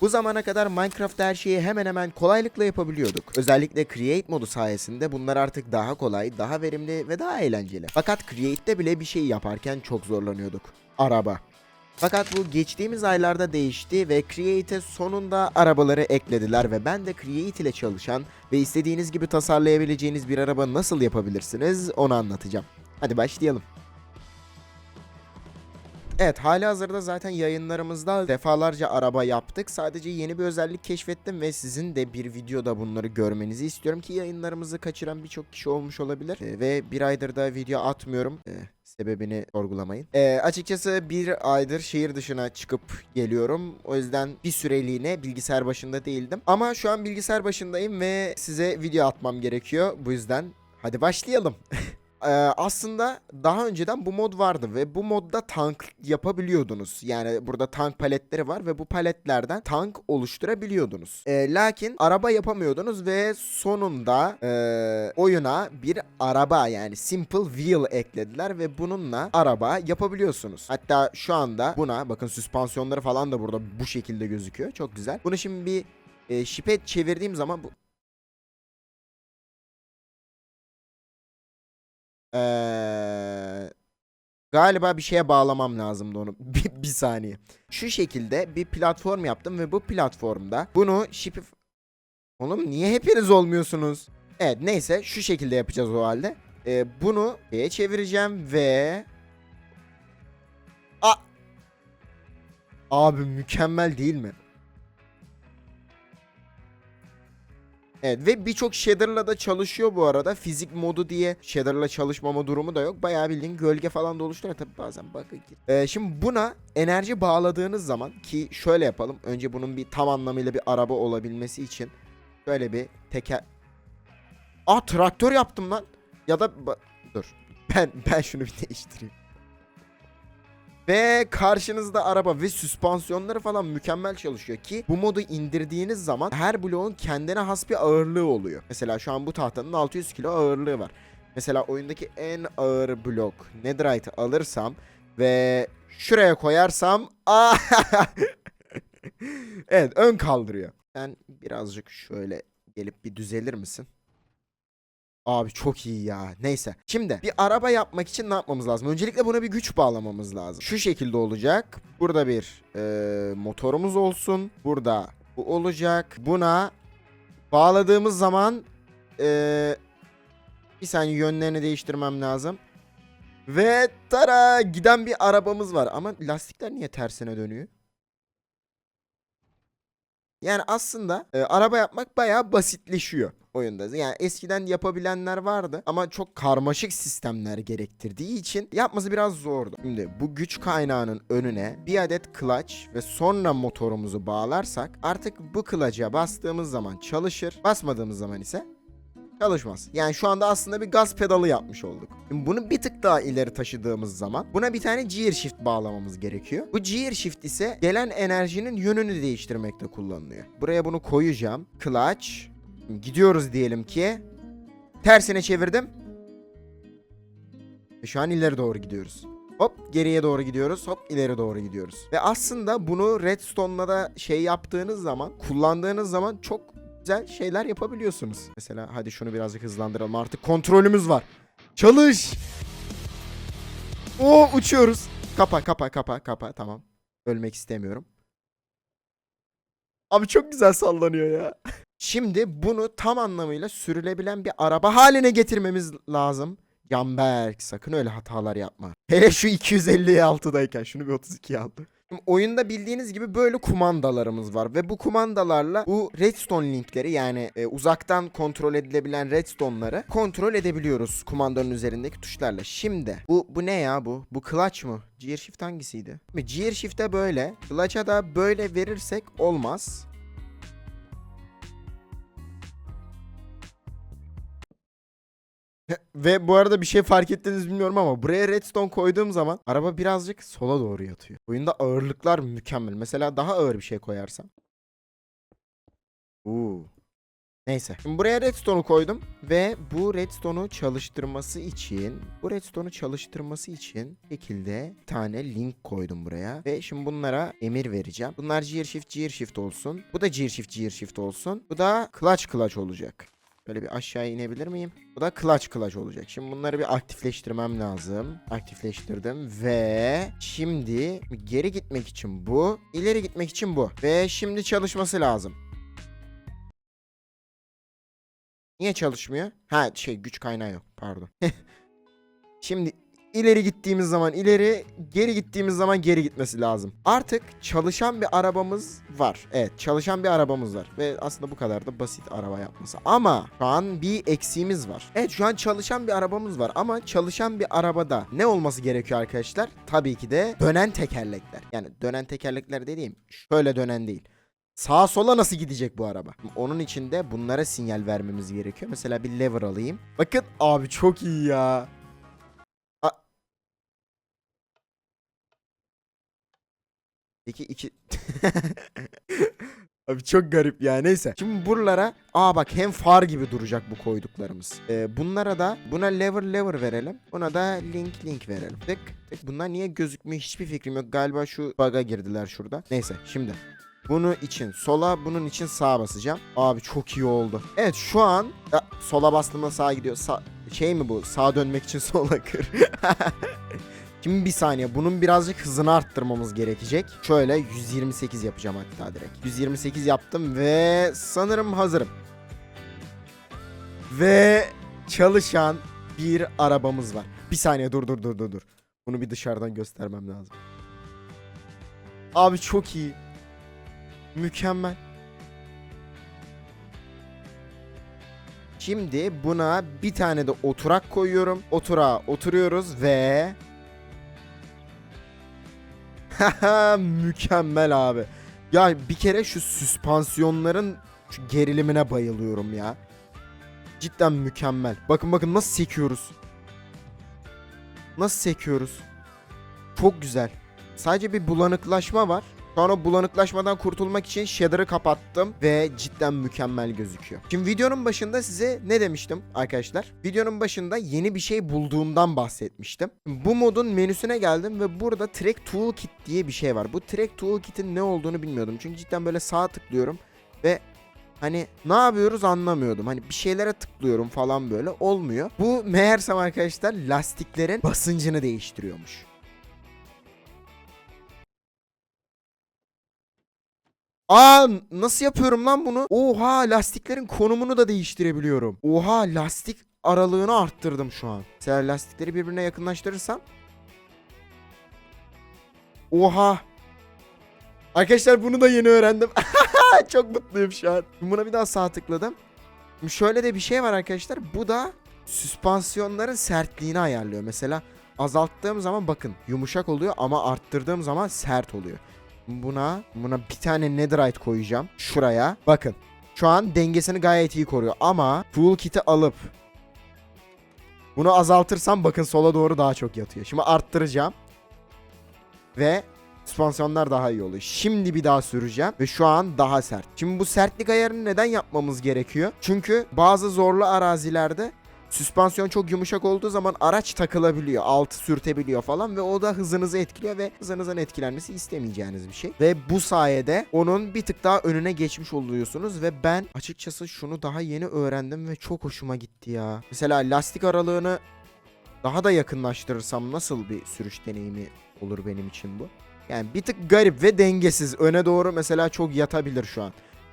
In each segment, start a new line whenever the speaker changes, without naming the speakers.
Bu zamana kadar Minecraft'ta her şeyi hemen hemen kolaylıkla yapabiliyorduk. Özellikle Create modu sayesinde bunlar artık daha kolay, daha verimli ve daha eğlenceli. Fakat Create'de bile bir şey yaparken çok zorlanıyorduk. Araba. Fakat bu geçtiğimiz aylarda değişti ve Create'e sonunda arabaları eklediler ve ben de Create ile çalışan ve istediğiniz gibi tasarlayabileceğiniz bir araba nasıl yapabilirsiniz onu anlatacağım. Hadi başlayalım. Evet hali hazırda zaten yayınlarımızda defalarca araba yaptık. Sadece yeni bir özellik keşfettim ve sizin de bir videoda bunları görmenizi istiyorum ki yayınlarımızı kaçıran birçok kişi olmuş olabilir. Ee, ve bir aydır da video atmıyorum. Ee, sebebini sorgulamayın. Ee, açıkçası bir aydır şehir dışına çıkıp geliyorum. O yüzden bir süreliğine bilgisayar başında değildim. Ama şu an bilgisayar başındayım ve size video atmam gerekiyor. Bu yüzden hadi başlayalım. Ee, aslında daha önceden bu mod vardı ve bu modda tank yapabiliyordunuz. Yani burada tank paletleri var ve bu paletlerden tank oluşturabiliyordunuz. Ee, lakin araba yapamıyordunuz ve sonunda ee, oyuna bir araba yani simple wheel eklediler ve bununla araba yapabiliyorsunuz. Hatta şu anda buna bakın süspansiyonları falan da burada bu şekilde gözüküyor. Çok güzel. Bunu şimdi bir e, şipe çevirdiğim zaman bu Ee, galiba bir şeye bağlamam lazımdı onu. bir, bir saniye. Şu şekilde bir platform yaptım ve bu platformda bunu şipi... Oğlum niye hepiniz olmuyorsunuz? Evet neyse şu şekilde yapacağız o halde. Ee, bunu şeye çevireceğim ve... A Abi mükemmel değil mi? Evet ve birçok shader'la da çalışıyor bu arada. Fizik modu diye shader'la çalışmama durumu da yok. Bayağı bildiğin gölge falan da oluşturuyor. Tabi bazen bug'a gir. Ee, şimdi buna enerji bağladığınız zaman ki şöyle yapalım. Önce bunun bir tam anlamıyla bir araba olabilmesi için şöyle bir teker... Aa traktör yaptım lan. Ya da dur. Ben ben şunu bir değiştireyim. Ve karşınızda araba ve süspansiyonları falan mükemmel çalışıyor ki bu modu indirdiğiniz zaman her bloğun kendine has bir ağırlığı oluyor. Mesela şu an bu tahtanın 600 kilo ağırlığı var. Mesela oyundaki en ağır blok Netherite alırsam ve şuraya koyarsam Aa! evet ön kaldırıyor. Sen birazcık şöyle gelip bir düzelir misin? Abi çok iyi ya. Neyse. Şimdi bir araba yapmak için ne yapmamız lazım? Öncelikle buna bir güç bağlamamız lazım. Şu şekilde olacak. Burada bir e, motorumuz olsun. Burada bu olacak. Buna bağladığımız zaman e, bir saniye yönlerini değiştirmem lazım. Ve tara giden bir arabamız var. Ama lastikler niye tersine dönüyor? Yani aslında e, araba yapmak bayağı basitleşiyor oyunda. Yani eskiden yapabilenler vardı ama çok karmaşık sistemler gerektirdiği için yapması biraz zordu. Şimdi bu güç kaynağının önüne bir adet clutch ve sonra motorumuzu bağlarsak artık bu clutch'a bastığımız zaman çalışır. Basmadığımız zaman ise çalışmaz. Yani şu anda aslında bir gaz pedalı yapmış olduk. Şimdi bunu bir tık daha ileri taşıdığımız zaman buna bir tane gear shift bağlamamız gerekiyor. Bu gear shift ise gelen enerjinin yönünü değiştirmekte kullanılıyor. Buraya bunu koyacağım. Clutch. Gidiyoruz diyelim ki. Tersine çevirdim. Ve şu an ileri doğru gidiyoruz. Hop geriye doğru gidiyoruz. Hop ileri doğru gidiyoruz. Ve aslında bunu Redstone'la da şey yaptığınız zaman, kullandığınız zaman çok güzel şeyler yapabiliyorsunuz. Mesela hadi şunu birazcık hızlandıralım. Artık kontrolümüz var. Çalış. Oo uçuyoruz. Kapa kapa kapa kapa tamam. Ölmek istemiyorum. Abi çok güzel sallanıyor ya. Şimdi bunu tam anlamıyla sürülebilen bir araba haline getirmemiz lazım. Canberk sakın öyle hatalar yapma. Hele şu 256'dayken şunu bir 32'ye al. Şimdi oyunda bildiğiniz gibi böyle kumandalarımız var ve bu kumandalarla bu redstone linkleri yani e, uzaktan kontrol edilebilen redstone'ları kontrol edebiliyoruz kumandanın üzerindeki tuşlarla. Şimdi bu bu ne ya bu? Bu clutch mı? Gear shift hangisiydi? Gear shift'e böyle, clutch'a da böyle verirsek olmaz. Ve bu arada bir şey fark ettiniz bilmiyorum ama buraya redstone koyduğum zaman araba birazcık sola doğru yatıyor. Oyunda ağırlıklar mükemmel. Mesela daha ağır bir şey koyarsam. Oo. Neyse. Şimdi buraya redstone'u koydum ve bu redstone'u çalıştırması için bu redstone'u çalıştırması için şekilde tane link koydum buraya ve şimdi bunlara emir vereceğim. Bunlar gear shift gear shift olsun. Bu da gear shift gear shift olsun. Bu da clutch clutch olacak. Böyle bir aşağı inebilir miyim? Bu da clutch clutch olacak. Şimdi bunları bir aktifleştirmem lazım. Aktifleştirdim ve şimdi geri gitmek için bu, ileri gitmek için bu. Ve şimdi çalışması lazım. Niye çalışmıyor? Ha şey güç kaynağı yok pardon. Şimdi ileri gittiğimiz zaman ileri, geri gittiğimiz zaman geri gitmesi lazım. Artık çalışan bir arabamız var. Evet çalışan bir arabamız var. Ve aslında bu kadar da basit araba yapması. Ama şu an bir eksiğimiz var. Evet şu an çalışan bir arabamız var. Ama çalışan bir arabada ne olması gerekiyor arkadaşlar? Tabii ki de dönen tekerlekler. Yani dönen tekerlekler dediğim şöyle dönen değil. Sağa sola nasıl gidecek bu araba? Onun için de bunlara sinyal vermemiz gerekiyor. Mesela bir lever alayım. Bakın abi çok iyi ya. Peki iki... Abi çok garip ya neyse. Şimdi buralara aa bak hem far gibi duracak bu koyduklarımız. Ee, bunlara da buna lever lever verelim. Buna da link link verelim. Tık tık. Bunlar niye gözükmüyor hiçbir fikrim yok. Galiba şu bug'a girdiler şurada. Neyse şimdi. Bunu için sola, bunun için sağa basacağım. Abi çok iyi oldu. Evet şu an ya, sola bastığımda sağa gidiyor. Sa şey mi bu? Sağa dönmek için sola kır. Şimdi bir saniye. Bunun birazcık hızını arttırmamız gerekecek. Şöyle 128 yapacağım hatta direkt. 128 yaptım ve sanırım hazırım. Ve çalışan bir arabamız var. Bir saniye dur dur dur dur dur. Bunu bir dışarıdan göstermem lazım. Abi çok iyi. Mükemmel. Şimdi buna bir tane de oturak koyuyorum. Oturağa oturuyoruz ve... Mükemmel abi. Ya bir kere şu süspansiyonların şu gerilimine bayılıyorum ya. Cidden mükemmel. Bakın bakın nasıl sekiyoruz. Nasıl sekiyoruz. Çok güzel. Sadece bir bulanıklaşma var. Şu o bulanıklaşmadan kurtulmak için shader'ı kapattım ve cidden mükemmel gözüküyor. Şimdi videonun başında size ne demiştim arkadaşlar? Videonun başında yeni bir şey bulduğumdan bahsetmiştim. Bu modun menüsüne geldim ve burada Track Toolkit diye bir şey var. Bu Track Toolkit'in ne olduğunu bilmiyordum. Çünkü cidden böyle sağa tıklıyorum ve Hani ne yapıyoruz anlamıyordum. Hani bir şeylere tıklıyorum falan böyle olmuyor. Bu meğersem arkadaşlar lastiklerin basıncını değiştiriyormuş. Aa nasıl yapıyorum lan bunu? Oha lastiklerin konumunu da değiştirebiliyorum. Oha lastik aralığını arttırdım şu an. Mesela lastikleri birbirine yakınlaştırırsam. Oha. Arkadaşlar bunu da yeni öğrendim. Çok mutluyum şu an. Buna bir daha sağ tıkladım. Şöyle de bir şey var arkadaşlar. Bu da süspansiyonların sertliğini ayarlıyor. Mesela azalttığım zaman bakın yumuşak oluyor ama arttırdığım zaman sert oluyor. Buna buna bir tane netherite koyacağım şuraya. Bakın. Şu an dengesini gayet iyi koruyor ama toolkit'i alıp bunu azaltırsam bakın sola doğru daha çok yatıyor. Şimdi arttıracağım. Ve süspansiyonlar daha iyi oluyor. Şimdi bir daha süreceğim ve şu an daha sert. Şimdi bu sertlik ayarını neden yapmamız gerekiyor? Çünkü bazı zorlu arazilerde süspansiyon çok yumuşak olduğu zaman araç takılabiliyor, altı sürtebiliyor falan ve o da hızınızı etkiliyor ve hızınızın etkilenmesi istemeyeceğiniz bir şey. Ve bu sayede onun bir tık daha önüne geçmiş oluyorsunuz ve ben açıkçası şunu daha yeni öğrendim ve çok hoşuma gitti ya. Mesela lastik aralığını daha da yakınlaştırırsam nasıl bir sürüş deneyimi olur benim için bu? Yani bir tık garip ve dengesiz. Öne doğru mesela çok yatabilir şu an.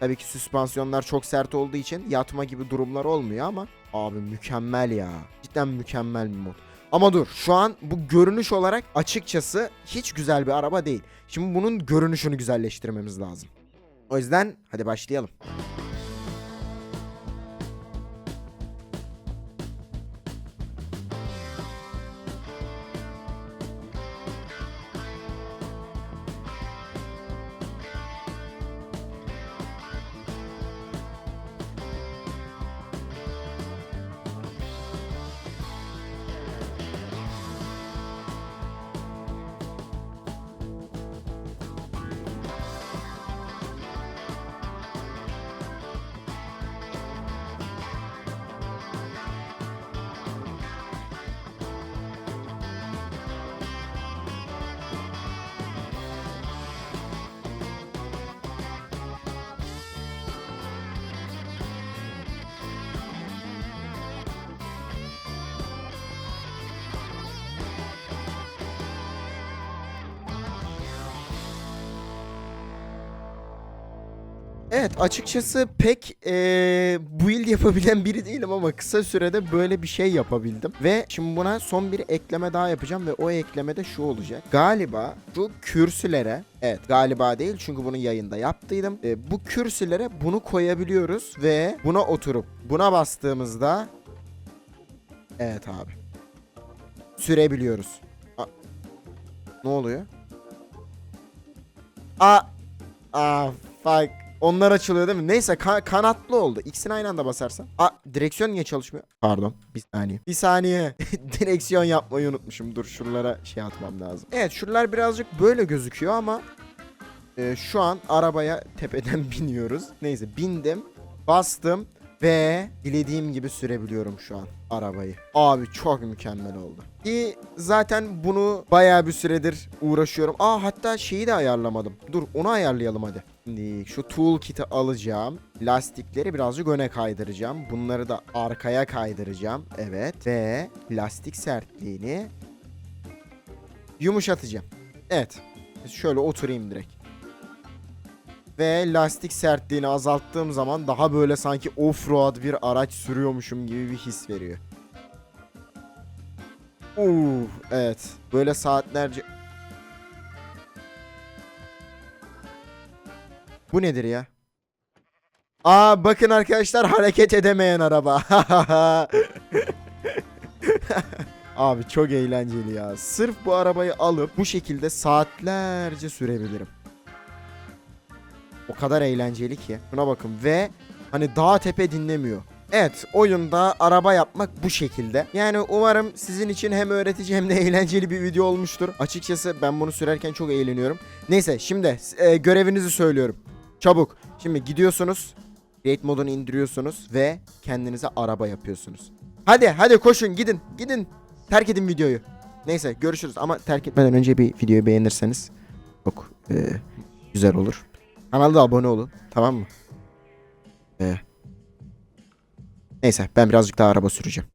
Tabii ki süspansiyonlar çok sert olduğu için yatma gibi durumlar olmuyor ama abi mükemmel ya. Cidden mükemmel bir mod. Ama dur şu an bu görünüş olarak açıkçası hiç güzel bir araba değil. Şimdi bunun görünüşünü güzelleştirmemiz lazım. O yüzden hadi başlayalım. Evet açıkçası pek eee build yapabilen biri değilim ama kısa sürede böyle bir şey yapabildim. Ve şimdi buna son bir ekleme daha yapacağım ve o eklemede şu olacak. Galiba şu kürsülere Evet galiba değil çünkü bunu yayında yaptıydım. E, bu kürsülere bunu koyabiliyoruz ve buna oturup buna bastığımızda Evet abi. Sürebiliyoruz. A- ne oluyor? Aa, aa fuck. Onlar açılıyor değil mi? Neyse ka- kanatlı oldu. İkisini aynı anda basarsan. Aa direksiyon niye çalışmıyor? Pardon. Bir saniye. Bir saniye. direksiyon yapmayı unutmuşum. Dur şuralara şey atmam lazım. Evet şuralar birazcık böyle gözüküyor ama e, şu an arabaya tepeden biniyoruz. Neyse bindim. Bastım. Ve dilediğim gibi sürebiliyorum şu an arabayı. Abi çok mükemmel oldu. Ki zaten bunu bayağı bir süredir uğraşıyorum. Aa hatta şeyi de ayarlamadım. Dur onu ayarlayalım hadi. Şimdi şu toolkit'i alacağım. Lastikleri birazcık öne kaydıracağım. Bunları da arkaya kaydıracağım. Evet. Ve lastik sertliğini yumuşatacağım. Evet. Şöyle oturayım direkt ve lastik sertliğini azalttığım zaman daha böyle sanki off-road bir araç sürüyormuşum gibi bir his veriyor. Uf, evet. Böyle saatlerce... Bu nedir ya? Aa bakın arkadaşlar hareket edemeyen araba. Abi çok eğlenceli ya. Sırf bu arabayı alıp bu şekilde saatlerce sürebilirim. O kadar eğlenceli ki. Şuna bakın ve hani dağ tepe dinlemiyor. Evet oyunda araba yapmak bu şekilde. Yani umarım sizin için hem öğretici hem de eğlenceli bir video olmuştur. Açıkçası ben bunu sürerken çok eğleniyorum. Neyse şimdi e, görevinizi söylüyorum. Çabuk. Şimdi gidiyorsunuz. Create modunu indiriyorsunuz ve kendinize araba yapıyorsunuz. Hadi hadi koşun gidin gidin. Terk edin videoyu. Neyse görüşürüz ama terk etmeden önce bir videoyu beğenirseniz çok e, güzel olur. Kanala da abone olun. Tamam mı? Ee, neyse ben birazcık daha araba süreceğim.